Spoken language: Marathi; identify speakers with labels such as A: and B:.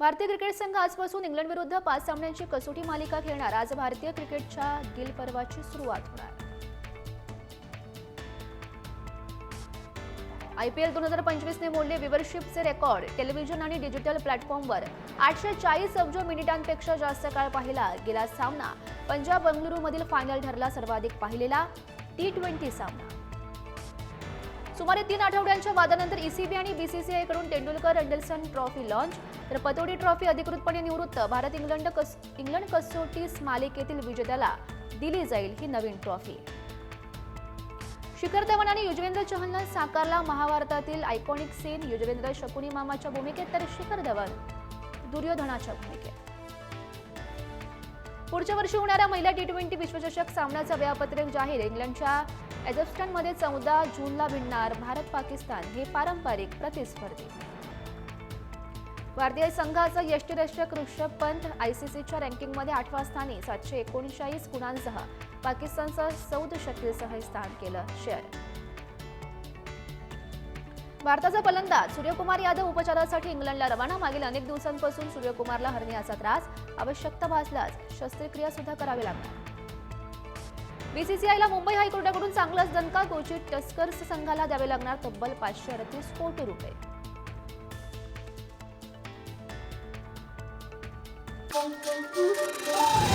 A: भारतीय क्रिकेट संघ आजपासून इंग्लंड विरुद्ध पाच सामन्यांची कसोटी मालिका खेळणार. आज भारतीय क्रिकेटच्या गिल पर्वाची सुरुवात होणार. आयपीएल दोन हजार पंचवीसने मोडले विवरशिपचे रेकॉर्ड. टेलिव्हिजन आणि डिजिटल प्लॅटफॉर्मवर आठशे चाळीस अब्ज मिनिटांपेक्षा जास्त काळ पाहिला गेला सामना. पंजाब बंगळुरूमधील फायनल ठरला सर्वाधिक पाहिलेला टी ट्वेंटी सामना. सुमारे तीन आठवड्यांच्या वादानंतर ईसीबी आणि बीसीसीआयकडून तेंडुलकर अँडरसन ट्रॉफी लॉन्च. तर पतोडी ट्रॉफी अधिकृतपणे निवृत्त. भारत इंग्लंड कस इंग्लंड कसोटी मालिकेतील विजेत्याला दिली जाईल ही नवीन ट्रॉफी. शिखर धवन आणि युजवेंद्र चहलनं साकारला महाभारतातील आयकॉनिक सीन. युजवेंद्र शकुनी मामाच्या भूमिकेत तर शिखर धवन दुर्योधनाच्या भूमिकेत. पुढच्या वर्षी होणाऱ्या महिला टी ट्वेंटी विश्वचषक सामन्याचं वेळापत्रक जाहीर. इंग्लंडच्या एजस्टनमध्ये चौदा जूनला भिडणार भारत पाकिस्तान हे पारंपरिक प्रतिस्पर्धी. भारतीय संघाचा यष्टीरक्षक ऋषभ पंत आयसीसीच्या रँकिंगमध्ये आठव्या स्थानी सातशे एकोणचाळीस गुणांसह पाकिस्तानचा सौद शकीलसह स्थान केलं शेअर भारताचा फलंदाज सूर्यकुमार यादव उपचारासाठी इंग्लंडला रवाना. मागील अनेक दिवसांपासून सूर्यकुमारला हरण्याचा त्रास आवश्यकता भासल्यास शस्त्रक्रिया सुद्धा करावी लागणार. बीसीसीआयला मुंबई हायकोर्टाकडून चांगलाच दणका घोषित टस्कर्स संघाला द्यावे लागणार तब्बल पाचशे अडतीस कोटी रुपये
B: Thank you.